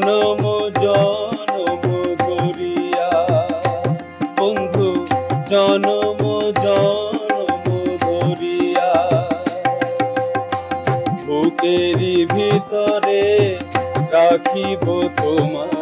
জনম জনম ধরিয়া বন্ধু জনম জনম ধরিয়া বুকেরই ভিতরে রাখিব তোমারে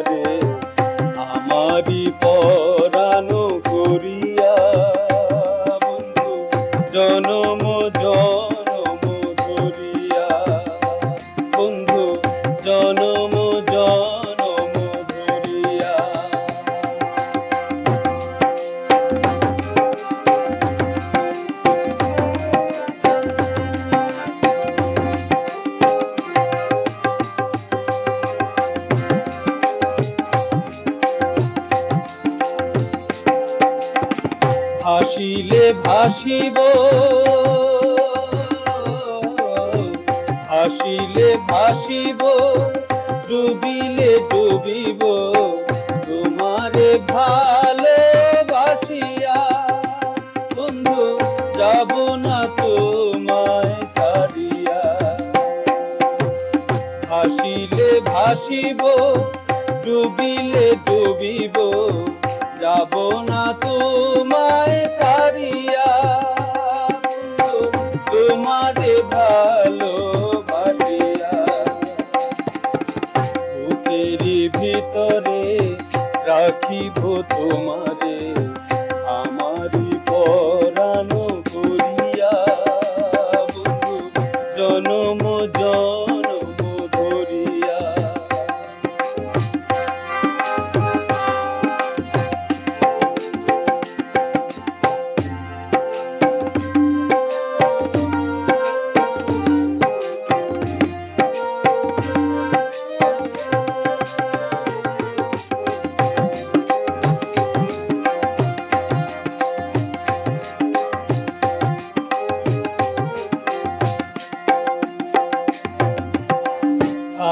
ভাসিলে ভাসিব। ভাসিলে ভাসিব, ডুবিলে ডুবিব। তোমারে ভালো বাসিয়া বন্ধু, যাব না তোমায় ছাড়িয়া। ভাসিলে ভাসিব, ডুবিলে ডুবিব। যাব না তোমায় ছাড়িয়া তোমারে ভালো বুকেরই ভিতরে রাখিব তোমারে।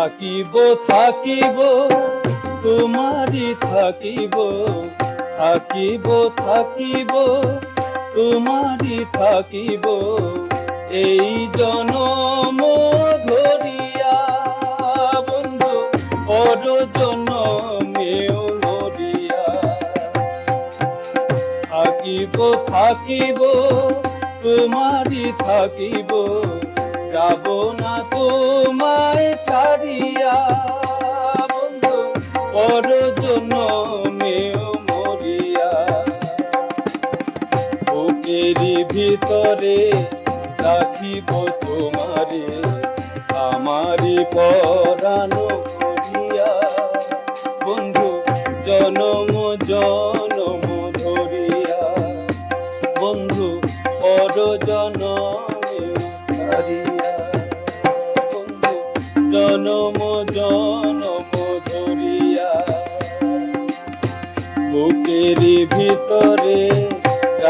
থাকিব থাকিব তোমারি থাকিব থাকিব থাকিব তোমারি থাকিব, এই জনম ধরিয়া বন্ধু পর জনমেও ধরিয়া থাকিব থাকিব তোমারি থাকিব, যাব না তোমায় বুকেরই ভিতরে রাখিব তোমারে আমারি পরানো করিয়া। বন্ধু, জনম জনম ধরিয়া। বন্ধু পর বন্ধু, জনম জনম ধরিয়া। বুকেরই ভিতরে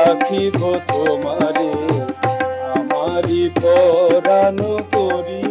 রাখিব তোমারে আমারি পরানো করি